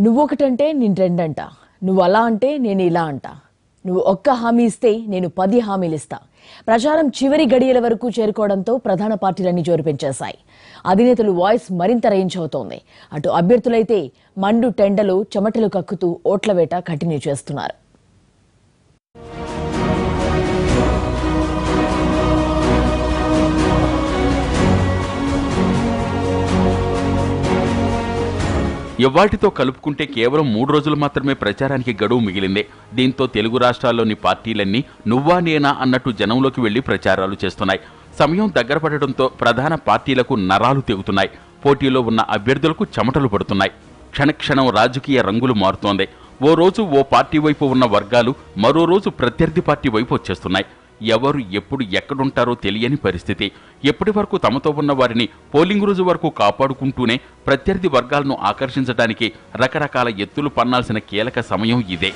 నువ్వు ఒకటంటే నేను రెండంట. నువ్వు అలా అంటే నేను ఇలా అంట. నువ్వు ఒక్క హామీ ఇస్తే నేను పది హామీలు ఇస్తా. ప్రచారం చివరి గడియల వరకు చేరుకోవడంతో ప్రధాన పార్టీలన్నీ జోరు పెంచేశాయి. అధినేతలు వాయిస్ మరింత రేంజ్ అవుతోంది. అటు అభ్యర్థులైతే మండు టెండలు చెమటలు కక్కుతూ ఓట్ల వేట కంటిన్యూ చేస్తున్నారు. ఇవాటితో కలుపుకుంటే కేవలం మూడు రోజులు మాత్రమే ప్రచారానికి గడువు మిగిలింది. దీంతో తెలుగు రాష్ట్రాల్లోని పార్టీలన్నీ నువ్వా నేనా అన్నట్టు జనంలోకి వెళ్ళి ప్రచారాలు చేస్తున్నాయి. సమయం దగ్గర పడటంతో ప్రధాన పార్టీలకు నరాలు తెగుతున్నాయి. పోటీలో ఉన్న అభ్యర్థులకు చెమటలు పడుతున్నాయి. క్షణక్షణం రాజకీయ రంగులు మారుతోంది. ఓ రోజు ఓ పార్టీ వైపు ఉన్న వర్గాలు మరో రోజు ప్రత్యర్థి పార్టీ వైపు వచ్చేస్తున్నాయి. ఎవరు ఎప్పుడు ఎక్కడుంటారో తెలియని పరిస్థితి. ఎప్పటి వరకు తమతో ఉన్న వారిని పోలింగ్ రోజు వరకు కాపాడుకుంటూనే ప్రత్యర్థి వర్గాలను ఆకర్షించడానికి రకరకాల ఎత్తులు పన్నాల్సిన కీలక సమయం ఇదే.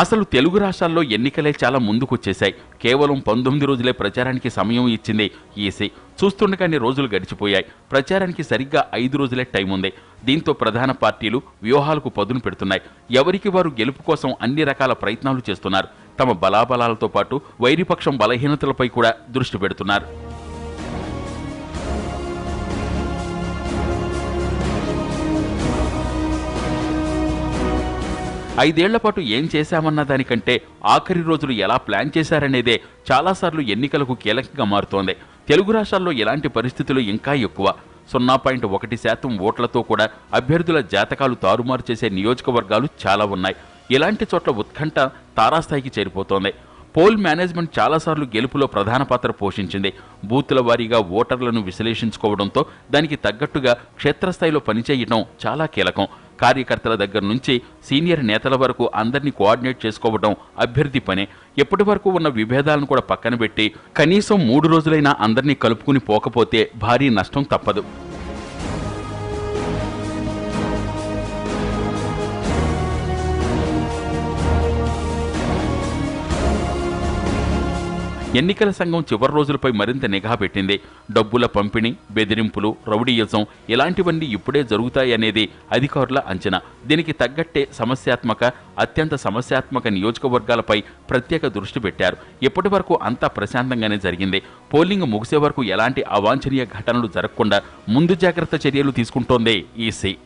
అసలు తెలుగు రాష్ట్రాల్లో ఎన్నికలే చాలా ముందుకొచ్చేశాయి. కేవలం పంతొమ్మిది రోజులే ప్రచారానికి సమయం ఇచ్చింది ఈసీ చూస్తుండగానే రోజులు గడిచిపోయాయి. ప్రచారానికి సరిగ్గా ఐదు రోజులే టైం ఉంది దీంతో ప్రధాన పార్టీలు వ్యూహాలకు పదును పెడుతున్నాయి. ఎవరికి వారు గెలుపు కోసం అన్ని రకాల ప్రయత్నాలు చేస్తున్నారు. తమ బలాబలాలతో పాటు వైరిపక్షం బలహీనతలపై కూడా దృష్టి పెడుతున్నారు. ఐదేళ్ళ పాటు ఏం చేశామన్న దానికంటే ఆఖరి రోజులు ఎలా ప్లాన్ చేశారనేదే చాలాసార్లు ఎన్నికలకు కీలకంగా మారుతోంది. తెలుగు రాష్ట్రాల్లో ఎలాంటి పరిస్థితులు ఇంకా ఎక్కువ. సున్నా పాయింట్ ఒకటి శాతం ఓట్లతో కూడా అభ్యర్థుల జాతకాలు తారుమారు చేసే నియోజకవర్గాలు చాలా ఉన్నాయి. ఇలాంటి చోట్ల ఉత్కంఠ తారాస్థాయికి చేరిపోతోంది. పోల్ మేనేజ్మెంట్ చాలాసార్లు గెలుపులో ప్రధాన పాత్ర పోషించింది. బూతుల వారీగా ఓటర్లను విశ్లేషించుకోవడంతో దానికి తగ్గట్టుగా క్షేత్రస్థాయిలో పనిచేయడం చాలా కీలకం. కార్యకర్తల దగ్గర నుంచి సీనియర్ నేతల వరకు అందరినీ కోఆర్డినేట్ చేసుకోవడం అభ్యర్థి పనే. ఎప్పటి వరకు ఉన్న విభేదాలను కూడా పక్కన పెట్టి కనీసం మూడు రోజులైనా అందరినీ కలుపుకుని పోకపోతే భారీ నష్టం తప్పదు. ఎన్నికల సంఘం చివరి రోజులపై మరింత నిఘా పెట్టింది. డబ్బుల పంపిణీ బెదిరింపులు రౌడీయిజం ఇలాంటివన్నీ ఇప్పుడే జరుగుతాయనేది అధికారుల అంచనా. దీనికి తగ్గట్టే సమస్యాత్మక అత్యంత సమస్యాత్మక నియోజకవర్గాలపై ప్రత్యేక దృష్టి పెట్టారు. ఇప్పటి వరకు అంతా ప్రశాంతంగానే జరిగింది. పోలింగ్ ముగిసే వరకు ఎలాంటి అవాంఛనీయ ఘటనలు జరగకుండా ముందు జాగ్రత్త చర్యలు తీసుకుంటోంది ఈసీ.